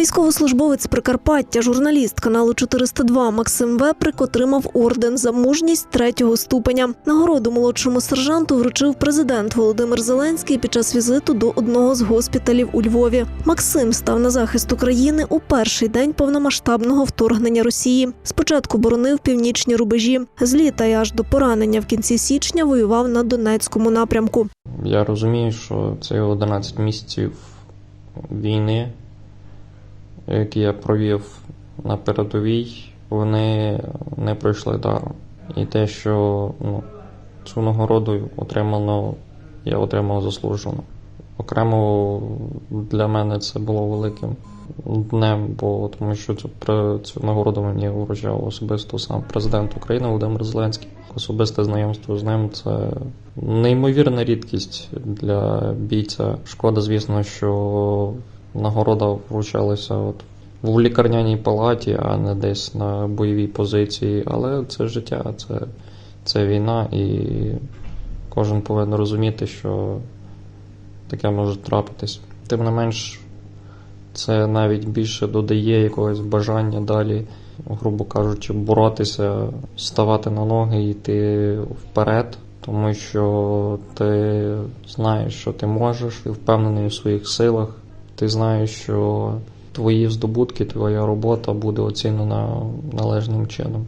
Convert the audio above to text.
Військовослужбовець Прикарпаття, журналіст каналу 402 Максим Веприк отримав орден за мужність третього ступеня. Нагороду молодшому сержанту вручив президент Володимир Зеленський під час візиту до одного з госпіталів у Львові. Максим став на захист України у перший день повномасштабного вторгнення Росії. Спочатку боронив північні рубежі. З літа і аж до поранення в кінці січня воював на Донецькому напрямку. Я розумію, що це 11 місяців війни, які я провів на передовій, вони не пройшли даром. І те, що ну, цю нагороду отримано, я отримав заслужено. Окремо для мене це було великим днем, бо тому що цю, цю нагороду мені вручав особисто сам президент України Володимир Зеленський. Особисте знайомство з ним це неймовірна рідкість для бійця. Шкода, звісно, що нагорода вручалася от в лікарняній палаті, а не десь на бойовій позиції. Але це життя, це, це війна, і кожен повинен розуміти, що таке може трапитись. Тим не менш, це навіть більше додає якогось бажання далі, грубо кажучи, боротися, ставати на ноги і йти вперед, тому що ти знаєш, що ти можеш, ти впевнений у своїх силах. Ти знаєш, що твої здобутки, твоя робота буде оцінена належним чином.